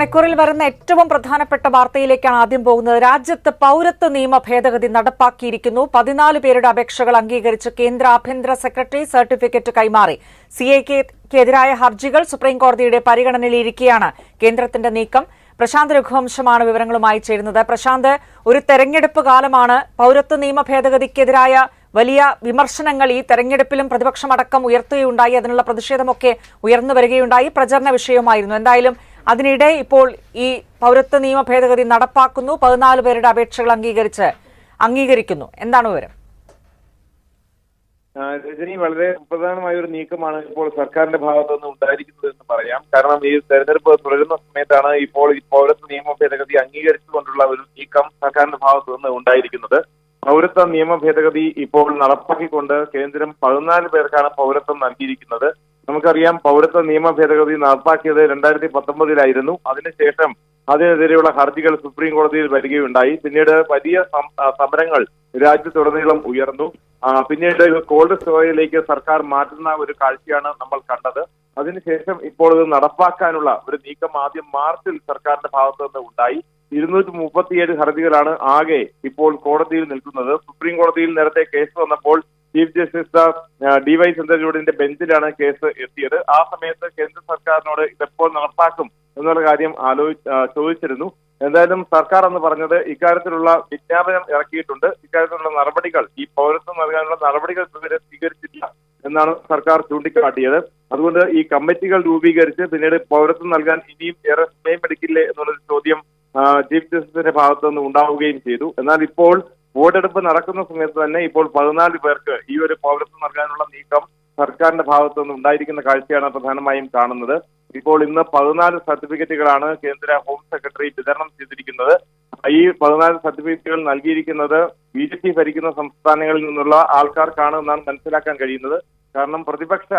മണിക്കൂറിൽ വരുന്ന ഏറ്റവും പ്രധാനപ്പെട്ട വാർത്തയിലേക്കാണ് ആദ്യം പോകുന്നത്. രാജ്യത്ത് പൌരത്വ നിയമ ഭേദഗതി നടപ്പാക്കിയിരിക്കുന്നു. പതിനാല് പേരുടെ അപേക്ഷകൾ അംഗീകരിച്ച് കേന്ദ്ര ആഭ്യന്തര സെക്രട്ടറി സർട്ടിഫിക്കറ്റ് കൈമാറി. സി എക്കെതിരായ ഹർജികൾ സുപ്രീംകോടതിയുടെ പരിഗണനയിലിരിക്കെയാണ് കേന്ദ്രത്തിന്റെ നീക്കം. പ്രശാന്ത് രഘുവംശമാണ് വിവരങ്ങളുമായി ചേരുന്നത്. പ്രശാന്ത് ഒരു തെരഞ്ഞെടുപ്പ് കാലമാണ് പൌരത്വ നിയമ ഭേദഗതിക്കെതിരായ വലിയ വിമർശനങ്ങൾ ഈ തെരഞ്ഞെടുപ്പിലും പ്രതിപക്ഷമടക്കം ഉയർത്തുകയുണ്ടായി. അതിനുള്ള പ്രതിഷേധമൊക്കെ ഉയർന്നു വരികയുണ്ടായി. പ്രചരണ വിഷയമായിരുന്നു എന്തായാലും അതിനിടെ ഇപ്പോൾ ഈ പൗരത്വ നിയമ ഭേദഗതി നടപ്പാക്കുന്നു. പതിനാല് പേരുടെ അപേക്ഷകൾ അംഗീകരിച്ച് അംഗീകരിക്കുന്നു. എന്താണ് വിവരം? രജനി വളരെ സുപ്രധാനമായ ഒരു നീക്കമാണ് ഇപ്പോൾ സർക്കാരിന്റെ ഭാഗത്തു നിന്ന് ഉണ്ടായിരിക്കുന്നത് എന്ന് പറയാം. കാരണം ഈ തെരഞ്ഞെടുപ്പ് തുടരുന്ന സമയത്താണ് ഇപ്പോൾ ഈ പൗരത്വ നിയമ ഭേദഗതി അംഗീകരിച്ചുകൊണ്ടുള്ള ഒരു നീക്കം സർക്കാരിന്റെ ഭാഗത്തു നിന്ന് ഉണ്ടായിരിക്കുന്നത്. പൗരത്വ നിയമ ഭേദഗതി ഇപ്പോൾ നടപ്പാക്കിക്കൊണ്ട് കേന്ദ്രം പതിനാല് പേർക്കാണ് പൗരത്വം നൽകിയിരിക്കുന്നത്. നമുക്കറിയാം പൗരത്വ നിയമ ഭേദഗതി നടപ്പാക്കിയത് രണ്ടായിരത്തി പത്തൊമ്പതിലായിരുന്നു അതിനുശേഷം അതിനെതിരെയുള്ള ഹർജികൾ സുപ്രീം കോടതിയിൽ വരികയുണ്ടായി. പിന്നീട് വലിയ സമരങ്ങൾ രാജ്യത്തുടനീളം ഉയർന്നു. പിന്നീട് കോൾഡ് സ്റ്റോറേജിലേക്ക് സർക്കാർ മാറ്റുന്ന ഒരു കാഴ്ചയാണ് നമ്മൾ കണ്ടത്. അതിനുശേഷം ഇപ്പോൾ ഇത് നടപ്പാക്കാനുള്ള ഒരു നീക്കം ആദ്യം മാർച്ചിൽ സർക്കാരിന്റെ ഭാഗത്തു നിന്ന് ഉണ്ടായി. ഇരുന്നൂറ്റി മുപ്പത്തിയേഴ് ഹർജികളാണ് ആകെ ഇപ്പോൾ കോടതിയിൽ നിൽക്കുന്നത്. സുപ്രീം കോടതിയിൽ നേരത്തെ കേസ് വന്നപ്പോൾ ചീഫ് ജസ്റ്റിസ് ഡി വൈ ചന്ദ്രചൂഡിന്റെ ബെഞ്ചിലാണ് കേസ് എത്തിയത്. ആ സമയത്ത് കേന്ദ്ര സർക്കാരിനോട് ഇതെപ്പോൾ നടപ്പാക്കും എന്നുള്ള കാര്യം ആലോചി ചോദിച്ചിരുന്നു. എന്തായാലും സർക്കാർ എന്ന് പറഞ്ഞത് ഇക്കാര്യത്തിലുള്ള വിജ്ഞാപനം ഇറക്കിയിട്ടുണ്ട്. ഇക്കാര്യത്തിലുള്ള നടപടികൾ ഈ പൗരത്വം നൽകാനുള്ള നടപടികൾ ഇതുവരെ സ്വീകരിച്ചില്ല എന്നാണ് സർക്കാർ ചൂണ്ടിക്കാട്ടിയത്. അതുകൊണ്ട് ഈ കമ്മിറ്റികൾ രൂപീകരിച്ച് പിന്നീട് പൗരത്വം നൽകാൻ ഇനിയും ഏറെ സമയം എടുക്കില്ലേ എന്നുള്ളൊരു ചോദ്യം ചീഫ് ജസ്റ്റിസിന്റെ ഭാഗത്തു നിന്ന് ഉണ്ടാവുകയും ചെയ്തു. എന്നാൽ ഇപ്പോൾ വോട്ടെടുപ്പ് നടക്കുന്ന സമയത്ത് തന്നെ ഇപ്പോൾ പതിനാല് പേർക്ക് ഈ ഒരു പൗരത്വം നൽകാനുള്ള നീക്കം സർക്കാരിന്റെ ഭാഗത്തു നിന്ന് ഉണ്ടായിരിക്കുന്ന കാഴ്ചയാണ് പ്രധാനമായും കാണുന്നത്. ഇപ്പോൾ ഇന്ന് പതിനാല് സർട്ടിഫിക്കറ്റുകളാണ് കേന്ദ്ര ഹോം സെക്രട്ടറി വിതരണം ചെയ്തിരിക്കുന്നത്. ഈ പതിനാല് സർട്ടിഫിക്കറ്റുകൾ നൽകിയിരിക്കുന്നത് ബി ജെ പി ഭരിക്കുന്ന സംസ്ഥാനങ്ങളിൽ നിന്നുള്ള ആൾക്കാർക്കാണ് എന്നാണ് മനസ്സിലാക്കാൻ കഴിയുന്നത്. കാരണം പ്രതിപക്ഷ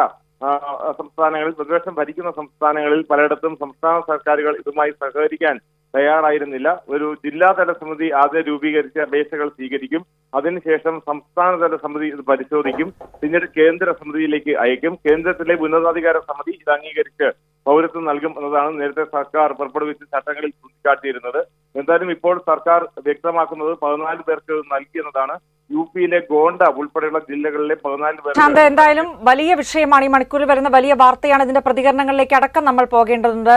സംസ്ഥാനങ്ങളിൽ പ്രതിപക്ഷം ഭരിക്കുന്ന സംസ്ഥാനങ്ങളിൽ പലയിടത്തും സംസ്ഥാന സർക്കാരുകൾ ഇതുമായി സഹകരിക്കാൻ തയ്യാറായിരുന്നില്ല. ഒരു ജില്ലാതല സമിതി ആദ്യം രൂപീകരിച്ച അപേക്ഷകൾ സ്വീകരിക്കും. അതിനുശേഷം സംസ്ഥാനതല സമിതി ഇത് പരിശോധിക്കും. പിന്നീട് കേന്ദ്ര സമിതിയിലേക്ക് അയക്കും. കേന്ദ്രത്തിലെ ഉന്നതാധികാര സമിതി ഇത് അംഗീകരിച്ച് പൗരത്വം നൽകും എന്നതാണ് നേരത്തെ സർക്കാർ പുറപ്പെടുവിച്ച ചട്ടങ്ങളിൽ ചൂണ്ടിക്കാട്ടിയിരുന്നത്. എന്തായാലും ഇപ്പോൾ സർക്കാർ വ്യക്തമാക്കുന്നത് പതിനാല് പേർക്ക് നൽകി എന്നതാണ്. യു പിയിലെ ഗോണ്ട ഉൾപ്പെടെയുള്ള ജില്ലകളിലെ പതിനാല് പേർ എന്തായാലും വലിയ വിഷയമാണ് ഈ മണിക്കൂറിൽ വരുന്ന വലിയ വാർത്തയാണ് ഇതിന്റെ പ്രതികരണങ്ങളിലേക്ക് അടക്കം നമ്മൾ പോകേണ്ടതുണ്ട്.